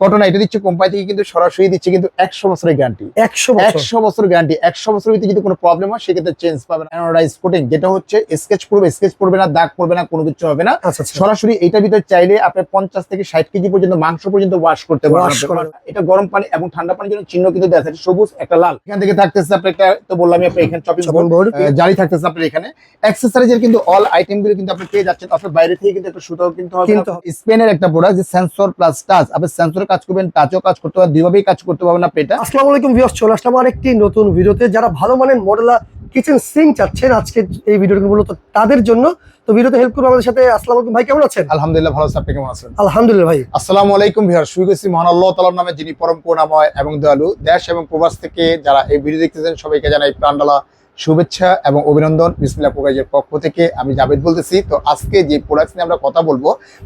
ঘটনা এটা দিচ্ছে কোম্পানি থেকে কিন্তু সরাসরি দিচ্ছে কিন্তু একশো বছরের গ্যারান্টি একশো বছর। একশো বছর গ্যারান্টি একশো বছরের ভিতরে যদি কোনো প্রবলেম হয় সেক্ষেত্রে চেঞ্জ অ্যানোডাইজ কোটিং যেটা হচ্ছে স্কেচ পড়বে স্কেচ পড়বে না দাগ পড়বে না কোনো কিছু হবে না। আচ্ছা আচ্ছা। সরাসরি এটার ভিতরে চাইলে আপনি পঞ্চাশ থেকে ষাট কেজি পর্যন্ত মাংস পর্যন্ত ওয়াশ করতে পারবেন। এটা গরম পানি এবং ঠান্ডা পানির জন্য চিহ্ন কিন্তু দেওয়া থাকে সবুজ একটা লাল। এখান থেকে থাকতেছে আপনার একটা তো বললাম আপনি এখানে চপিং বোর্ড জারি থাকতেছে আপনার এখানে। অ্যাক্সেসরিজের কিন্তু অল আইটেমগুলো কিন্তু আপনি পেয়ে যাচ্ছেন। আপনার বাইরে থেকে কিন্তু একটা সুতাও কিন্তু। স্পেনের একটা প্রোডাক্ট যে সেন্সর প্লাস টাচ আপনি সেন্সরে কাজ করবেন টাচও কাজ করতে পারবেন দুইভাবেই কাজ করতে পারবেন আপনি এটা। আসসালামু আলাইকুম ভিউয়ার্স চলে আসলাম আরেকটি নতুন ভিডিওতে। যারা ভালো মানের মডেলা কিচেন সিঙ্ক চাচ্ছেন আজকে এই ভিডিওটি মূলত তাদের জন্য। তো ভিডিওতে হেল্প করব আমাদের সাথে। আসসালামু আলাইকুম ভাই কেমন আছেন? আলহামদুলিল্লাহ ভালো আপনি কেমন আছেন? আলহামদুলিল্লাহ ভাই। আসসালামু আলাইকুম ভিউয়ার শুরু করছি মহান আল্লাহ তাআলার নামে যিনি পরম করুণাময় এবং দয়ালু। দেশ এবং প্রবাস থেকে যারা এই ভিডিও দেখতেছেন সবাইকে জানাই প্রাণডালা শুভেচ্ছা এবং অভিনন্দন। বিসমিল্লাহ প্রোগ্রামের পক্ষ থেকে আমি জাভেদ বলতেছি। তো আজকে যে প্রোডাক্ট নিয়ে আমরা কথা বলব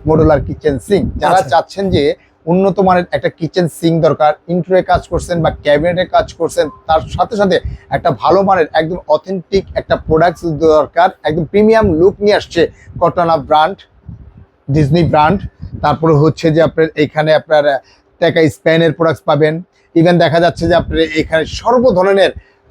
মডুলার কিচেন সিঙ্ক যারা আচ্ছা। চাচ্ছেন যে উন্নত মানের একটা কিচেন সিঙ্ক দরকার ইন্টুরে কাজ করছেন বা ক্যাবিনেটে কাজ করছেন, তার সাথে সাথে একটা ভালো মানের, একদম অথেন্টিক একটা প্রোডাক্ট দরকার, একদম প্রিমিয়াম লুক নিয়ে আসছে কটনা ব্র্যান্ড ডিজনি ব্র্যান্ড তারপরে হচ্ছে যে আপনার এখানে আপনার টেকা স্প্যানের প্রোডাক্টস পাবেন। ইভেন দেখা যাচ্ছে যে আপনার এখানে সর্ব ধরনের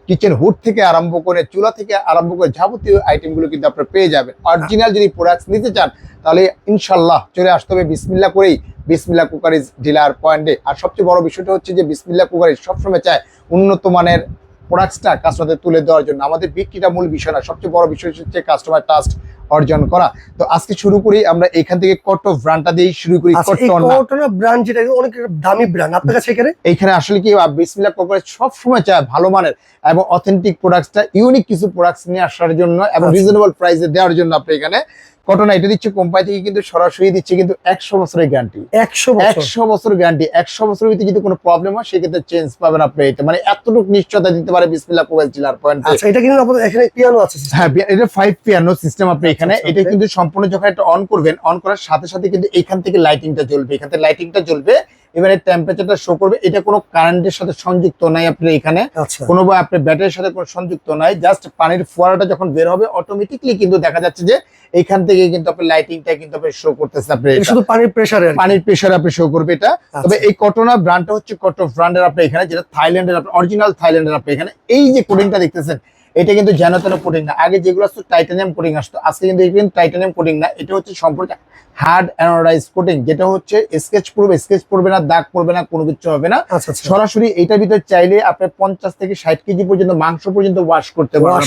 কিচেন হুড থেকে আরম্ভ করে চুলা থেকে আরম্ভ করে যাবতীয় আইটেমগুলো কিন্তু আপনার পেয়ে যাবেন। অরিজিনাল যদি প্রোডাক্টস নিতে চান, তাহলে ইনশাল্লাহ চলে আসতে হবে। বিসমিল্লা করেই বিসমিল্লা কুকারিজ ডিলার পয়েন্টে আর সবচেয়ে বড় বিষয়টা হচ্ছে যে বিসমিল্লা কুকারিজ সবসময় চায় উন্নত মানের প্রোডাক্টসটা কাস্টমারদের তুলে দেওয়ার জন্য। আমাদের বিক্রিটা মূল বিষয় না সবচেয়ে বড় বিষয় হচ্ছে কাস্টমার ট্রাস্ট অর্জন করা। তো আজকে শুরু করি আমরা এখান থেকে কট ব্র্যান্ডটা দিয়েই শুরু করি আচ্ছা কটনা ব্র্যান্ড যেটা অনেক দামি ব্র্যান্ড আপনার কাছে এখানে? এইখানে আসলে কি বিসমিল্লা কোম্পানি সব সময় চায় ভালো মানের এবং অথেন্টিক প্রোডাক্টসটা ইউনিক কিছু প্রোডাক্টস নিয়ে আসার জন্য এবং আচ্ছা। রিজনেবল প্রাইসে দেওয়ার জন্য আপনি এখানে ঘটনা এটা দিচ্ছে কোম্পানি থেকে কিন্তু সরাসরি দিচ্ছে কিন্তু একশো বছরের গ্যারান্টি একশো বছর। একশো বছর গ্যারান্টি একশো বছরের ভিতরে যদি কোনো প্রবলেম হয় সেক্ষেত্রে চেঞ্জ পাবেন আপনি। এটা মানে এতটুকু নিশ্চয়তা দিতে পারে বিসমিল্লা কোয়েল জেলার পয়েন্ট আচ্ছা এটা কিন্তু আপনাদের এখানে পিয়ানো আছে হ্যাঁ এটা ফাইভ পিয়ানো সিস্টেম আপনি আচ্ছা, এখানে। আচ্ছা, এটা কিন্তু সম্পূর্ণ যখন এটা অন করবেন অন করার সাথে সাথে কিন্তু এখান থেকে লাইটিংটা জ্বলবে। এখান থেকে লাইটিংটা জ্বলবে এবারে টেম্পারেচারটা শো করবে। এটা কোনো কারেন্টের সাথে সংযুক্ত নাই আপনি এখানে। আচ্ছা। কোনো বা আপনার ব্যাটারির সাথে কোনো সংযুক্ত নাই। জাস্ট পানির ফোয়ারাটা যখন বের হবে অটোমেটিকলি কিন্তু দেখা যাচ্ছে যে এখান থেকে কিন্তু আপনার লাইটিংটা কিন্তু আপনি শো করতেছে আপনি। শুধু পানির প্রেসারে পানির প্রেশার আপনি শো করবে এটা। তবে এই কটনা ব্র্যান্ডটা হচ্ছে কটন ব্র্যান্ডের আপনি এখানে যেটা থাইল্যান্ডের আপনি অরিজিনাল থাইল্যান্ডের আপনি এখানে। এই যে কোডিংটা দেখতেছেন এটা কিন্তু যেন তেন কোটিং না। আগে যেগুলো আসতো টাইটানিয়াম কোটিং আসতো আজকে কিন্তু এটা কিন্তু টাইটানিয়াম কোটিং না। এটা হচ্ছে সম্পর্কে হার্ড অ্যানোডাইজ কোটিং যেটা হচ্ছে স্কেচ পড়বে স্কেচ পড়বে না দাগ পড়বে না কোনো কিছু হবে না। আচ্ছা আচ্ছা। সরাসরি এটার ভিতরে চাইলে আপনি পঞ্চাশ থেকে ষাট কেজি পর্যন্ত মাংস পর্যন্ত ওয়াশ করতে পারবেন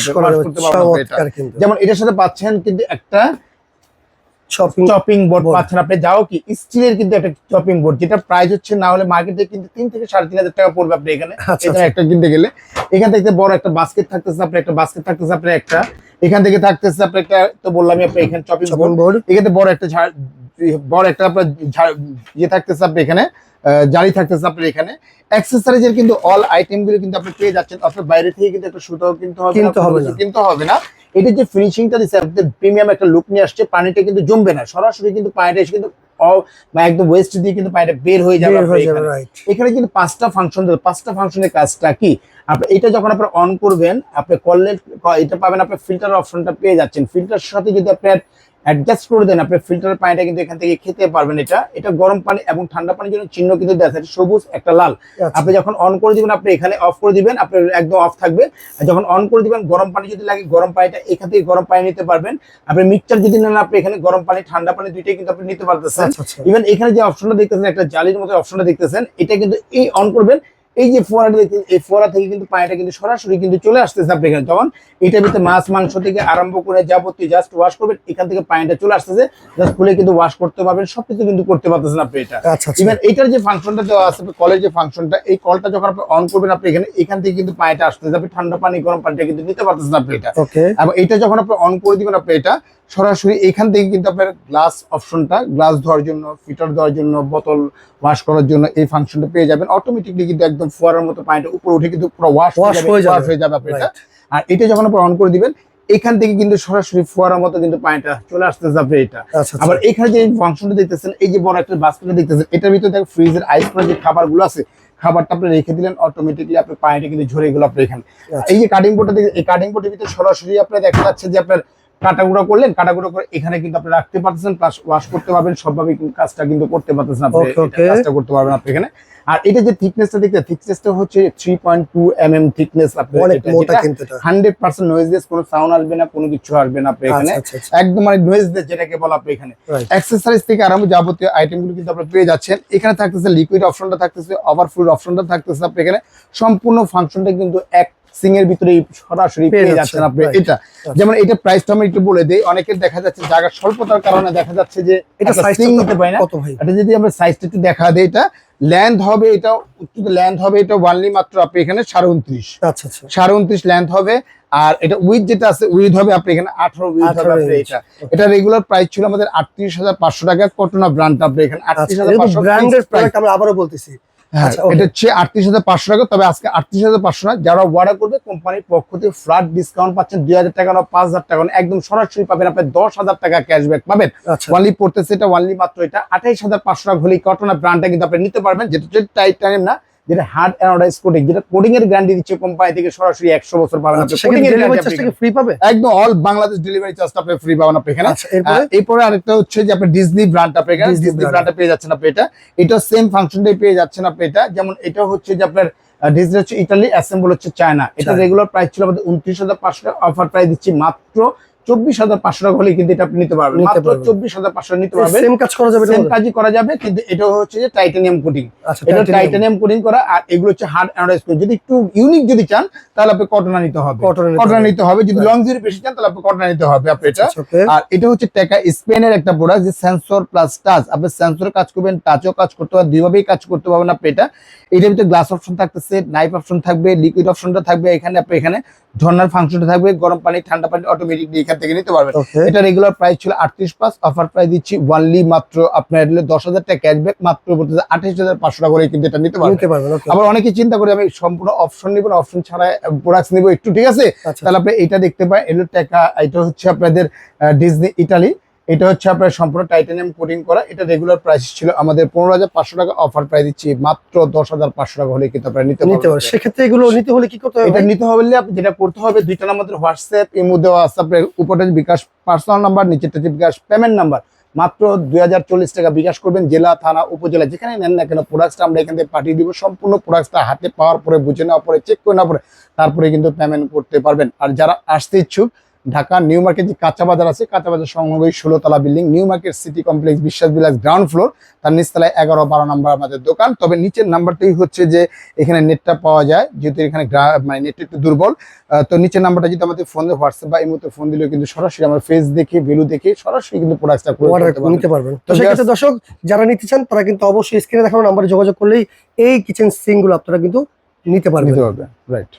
যেমন এটার সাথে পাচ্ছেন কিন্তু একটা চপিং বোর্ড পাচ্ছেন। আপনি যাও কি স্টিলের কিন্তু একটা চপিং বোর্ড যেটা প্রাইস হচ্ছে না হলে মার্কেটে কিন্তু তিন থেকে সাড়ে তিন হাজার টাকা পড়বে আপনি এখানে। আচ্ছা, এখানে একটা কিনতে গেলে। এখান থেকে বড় একটা বাস্কেট থাকতেছে আপনার একটা বাস্কেট থাকতেছে আপনার একটা। এখান থেকে থাকতেছে আপনার একটা তো বললামই আপনি এখানে চপিং বোর্ড এখানে বড় একটা বড় একটা আপনার ইয়ে থাকতেছে আপনি এখানে জালি থাকতেছে আপনার এখানে। অ্যাক্সেসরিজের কিন্তু অল আইটেমগুলো কিন্তু আপনি পেয়ে যাচ্ছেন। আপনার বাইরে থেকে কিন্তু একটা সুতাও কিনতে হবে কিনতে হবে না। এটা যে ফিনিশিংটা দিচ্ছে আপনাদের প্রিমিয়াম একটা লুক নিয়ে আসছে পানিটা কিন্তু জমবে না। সরাসরি কিন্তু পানিটা এসে কিন্তু একদম ওয়েস্ট দিয়ে কিন্তু পানিটা বের হয়ে যাবে এখানে। কিন্তু পাঁচটা ফাংশন দেবে পাঁচটা ফাংশনের কাজটা কি? আপনি এটা যখন আপনি অন করবেন আপনি করলে এটা পাবেন আপনি ফিল্টার অপশনটা পেয়ে যাচ্ছেন। ফিল্টার সাথে যদি আপনি অ্যাডজাস্ট করে দেন আপনি ফিল্টারের পানিটা কিন্তু এখান থেকে খেতে পারবেন এটা। এটা গরম পানি এবং ঠান্ডা পানির জন্য চিহ্ন কিন্তু দেওয়া থাকে সবুজ একটা লাল। আচ্ছা। আপনি যখন অন করে দিবেন আপনি এখানে অফ করে দিবেন আপনার একদম অফ থাকবে। যখন অন করে দিবেন গরম পানি যদি লাগে গরম পানিটা এখান থেকে গরম পানি নিতে পারবেন। আপনি মিক্সচার যদি নেন আপনি এখানে গরম পানি ঠান্ডা পানি দুইটাই কিন্তু আপনি নিতে পারতেছেন। আচ্ছা আচ্ছা। ইভেন এখানে যে অপশনটা দেখতেছেন একটা জালির মতো অপশনটা দেখতেছেন এটা কিন্তু এই অন করবেন এই যে ফোয়ারাটা দেখতে এই ফোয়ারা থেকে কিন্তু পানিটা কিন্তু সরাসরি কিন্তু চলে আসতেছে আপনি এখানে। যখন এটার ভিতরে মাছ মাংস থেকে আরম্ভ করে যাবতীয় জাস্ট ওয়াশ করবেন এখান থেকে পানিটা চলে আসতেছে। জাস্ট খুলে কিন্তু ওয়াশ করতে পারবেন সবকিছু কিন্তু করতে পারতেছেন আপনি এটা। আচ্ছা আচ্ছা। ইভেন এটার যে ফাংশনটা দেওয়া আছে কলের যে ফাংশনটা এই কলটা যখন আপনি অন করবেন আপনি এখানে এখান থেকে কিন্তু পানিটা আসতেছে। আপনি ঠান্ডা পানি গরম পানিটা কিন্তু নিতে পারতেছেন আপনি এটা। ওকে। এবং এটা যখন আপনি অন করে দিবেন আপনি এটা সরাসরি এখান থেকে কিন্তু আপনার গ্লাস অপশনটা গ্লাস ধোয়ার জন্য ফিটার দেওয়ার জন্য বোতল ওয়াশ করার জন্য এই ফাংশনটা পেয়ে যাবেন। অটোমেটিকলি কিন্তু একদম ফোয়ারার মতো পানিটা উপরে উঠে কিন্তু পুরো ওয়াশ হয়ে যাবে। হয়ে যাবে। আপনি এটা। আর এটা যখন আপনি অন করে দিবেন এখান থেকে কিন্তু সরাসরি ফোয়ারার মতো কিন্তু পানিটা চলে আসতেছে আপনি এটা। আচ্ছা আবার এখানে যে ফাংশনটা দেখতেছেন এই যে বড় একটা বাস্কেটটা দেখতেছেন এটার ভিতরে দেখো ফ্রিজের আইস করা যে খাবারগুলো আছে খাবারটা আপনি রেখে দিলেন অটোমেটিকলি আপনার পানিটা কিন্তু ঝরে গেল আপনার এখানে। আচ্ছা। এই যে কাটিং বোর্ডটা এই কাটিং বোর্ডের ভিতরে সরাসরি আপনার দেখা যাচ্ছে যে আপনার কাটাগুড়া করলেন কাটাগুড়া করে এখানে কিন্তু আপনি রাখতে পারতেছেন প্লাস ওয়াশ করতে পারবেন সবভাবে কাজটা কিন্তু করতে পারতেছেন আপনি. কাজটা করতে পারবেন আপনি এখানে। আর এটা যে থিকনেসটা দেখতে থিকনেসটা হচ্ছে three point two M M thickness আপনি অনেক মোটা কিন্তু এটা। হান্ড্রেড পার্সেন্ট নয়েজলেস কোনো সাউন্ড আসবে না কোনো কিছু আসবে না আপনি এখানে। আচ্ছা আচ্ছা আচ্ছা। একদম মানে নয়েজলেস যেটাকে বলা আপনি এখানে. অ্যাক্সেসরিজ থেকে আরম্ভ যাবতীয় আইটেমগুলো কিন্তু আপনি পেয়ে যাচ্ছেন। এখানে থাকতেছে লিকুইড অপশনটা থাকতেছে ওভারফ্লুড অপশনটা থাকতেছে আপনি এখানে। সম্পূর্ণ ফাংশনটা কিন্তু এক সিং এর ভিতরে সরাসরি পেয়ে যাচ্ছেন, আপনি। এটা যেমন এটা প্রাইসটা আমি একটু বলে দিই অনেকের দেখা যাচ্ছে জায়গার স্বল্পতার কারণে দেখা যাচ্ছে যে এটা সাইজ সিং নিতে পারি না। এটা যদি আমরা সাইজটা একটু দেখা দিই এটা ল্যান্ড হবে এটা ল্যান্ড হবে এটা ওয়ানলি মাত্র আপনি এখানে সাড়ে উনত্রিশ। আচ্ছা আচ্ছা। সাড়ে উনত্রিশ লেন্থ হবে আর এটা উইথ যেটা আছে উইথ হবে আপনি এখানে আঠারো উইথ হবে আপনি এটা। এটা রেগুলার প্রাইস ছিল আমাদের আটত্রিশ হাজার পাঁচশো টাকা কটনা ব্র্যান্ড আপনি এখানে আটত্রিশ হাজার পাঁচশো আমরা আবারও বলতেছি হ্যাঁ আচ্ছা, এটা হচ্ছে আটত্রিশ হাজার পাঁচশো টাকা তবে আজকে আটত্রিশ হাজার পাঁচশো না যারা অর্ডার করবে কোম্পানির পক্ষ থেকে ফ্ল্যাট ডিসকাউন্ট পাচ্ছেন দুই হাজার টাকা না পাঁচ হাজার টাকা একদম সরাসরি পাবেন আপনি দশ হাজার টাকা ক্যাশব্যাক পাবেন। আচ্ছা। ওয়ানলি পড়তেছে এটা ওয়ানলি মাত্র এটা আঠাইশ হাজার পাঁচশো টাকা হলেই কটনা ব্র্যান্ডটা কিন্তু আপনি নিতে পারবেন যেটা টাইট টাইম না যেটা হার্ড অ্যানোডাইজ কোটিং যেটা কোটিং এর গ্যারান্টি দিচ্ছে কোম্পানি থেকে সরাসরি একশো বছর পাবেন আপনি। আচ্ছা কোটিং এর চার্জটা ফ্রি পাবে? একদম অল বাংলাদেশ ডেলিভারি চার্জটা আপনি ফ্রি পাবেন আপনি এখানে। আচ্ছা এরপরে? এরপরে আরেকটা হচ্ছে যে আপনি ডিজনি ব্র্যান্ড আপনি এখানে ডিজনি। ব্র্যান্ডটা পেয়ে যাচ্ছেন আপনি এটা। এটা সেম ফাংশনটাই পেয়ে যাচ্ছেন আপনি এটা। যেমন এটা হচ্ছে যে আপনার ডিজনি হচ্ছে ইটালি অ্যাসেম্বল হচ্ছে চায়না এটা রেগুলার প্রাইস ছিল আমাদের উনত্রিশ হাজার পাঁচশো টাকা অফার প্রাইস দিচ্ছি মাত্র চব্বিশ হাজার পাঁচশো টাকা হলে কিন্তু এটা আপনি নিতে পারবেন। মাত্র চব্বিশ হাজার পাঁচশো নিতে পারবেন। সেম কাজ করা যাবে সেম কাজই করা যাবে কিন্তু এটা হচ্ছে যে টাইটানিয়াম কোটিং আচ্ছা এটা টাইটানিয়াম কোটিং করা আর এগুলো হচ্ছে হার্ড অ্যানোডাইজ কোটিং যদি একটু ইউনিক যদি চান তাহলে আপনি কটনা নিতে হবে। কটনা নিতে হবে। যদি লং জুরি বেশি চান তাহলে আপনি কটনা নিতে হবে আপনি এটা। আচ্ছা, আর এটা হচ্ছে টেকা স্পেনের একটা প্রোডাক্ট যে সেন্সর প্লাস টাচ আপনি সেন্সর কাজ করবেন টাচও কাজ করতে পারবেন দুইভাবেই কাজ করতে পারবেন আপনি এটা। এটার ভিতরে গ্লাস অপশন থাকতেছে নাইফ অপশন থাকবে লিকুইড অপশনটা থাকবে এখানে আপনি এখানে ঝর্ণার ফাংশনটা থাকবে গরম পানি ঠান্ডা পানি অটোমেটিকলি এখান থেকে নিতে পারবেন। এটা রেগুলার প্রাইস ছিল আটত্রিশ পাঁচ অফার প্রাইস দিচ্ছি ওয়ানলি মাত্র আপনার দশ হাজার টাকা ক্যাশব্যাক মাত্র আঠাশ হাজার পাঁচশো টাকা করে কিন্তু এটা নিতে পারবেন। আবার অনেকে চিন্তা করে আমি সম্পূর্ণ অপশন নিব না অপশন ছাড়া প্রোডাক্ট নিব একটু ঠিক আছে? আচ্ছা তাহলে আপনি এটা দেখতে পাই এলো টাকা এটা হচ্ছে আপনাদের ডিজনি ইটালি এটা হচ্ছে আপনার সম্পূর্ণ টাইটানিয়াম কোটিং করা। এটা রেগুলার প্রাইস ছিল আমাদের পনেরো হাজার পাঁচশো টাকা অফার প্রাইস দিচ্ছি মাত্র দশ হাজার পাঁচশো টাকা হলে কিন্তু আপনারা নিতে নিতে পারবেন। সেক্ষেত্রে এগুলো নিতে হলে কি করতে হবে এটা নিতে হবে আপনি যেটা করতে হবে দুইটা আমাদের হোয়াটসঅ্যাপ ইমো দেওয়া আছে আপনার হচ্ছে বিকাশ পার্সোনাল নাম্বার নিচেরটা বিকাশ পেমেন্ট নাম্বার মাত্র দুই হাজার চল্লিশ টাকা বিকাশ করবেন জেলা থানা উপজেলা যেখানে নেন না কেন প্রোডাক্টটা আমরা এখান থেকে পাঠিয়ে দিব। সম্পূর্ণ প্রোডাক্টটা হাতে পাওয়ার পরে বুঝে নেওয়ার পরে চেক করে নেওয়ার পরে তারপরে কিন্তু পেমেন্ট করতে পারবেন। আর যারা আসতে ইচ্ছুক ঢাকা নিউ মার্কেট যে কাঁচা বাজার আছে কাঁচা বাজার সংলগ্ন ষোলো তলা building new market city complex Biswas Bilas ground floor তার নিচতলায় এগারো বারো নাম্বার আমাদের দোকান। তবে নিচের নাম্বারটাই হচ্ছে যে এখানে নেটটা পাওয়া যায় যেহেতু এখানে মানে নেটটা একটু দুর্বল। তো নিচের নাম্বারটা যদি আমাদের ফোন হোয়াটসঅ্যাপ বা এই মুহূর্তে ফোন দিলেও কিন্তু সরাসরি আমার ফেস দেখে ভ্যালু দেখে সরাসরি কিন্তু প্রোডাক্টটা নিতে পারবেন। তো সেক্ষেত্রে দর্শক যারা নিতে চান তারা কিন্তু অবশ্যই স্ক্রিনে দেখানো নাম্বারে যোগাযোগ করলেই এই কিচেন সিংগুলো আপনারা কিন্তু নিতে পারবেন। নিতে পারবে রাইট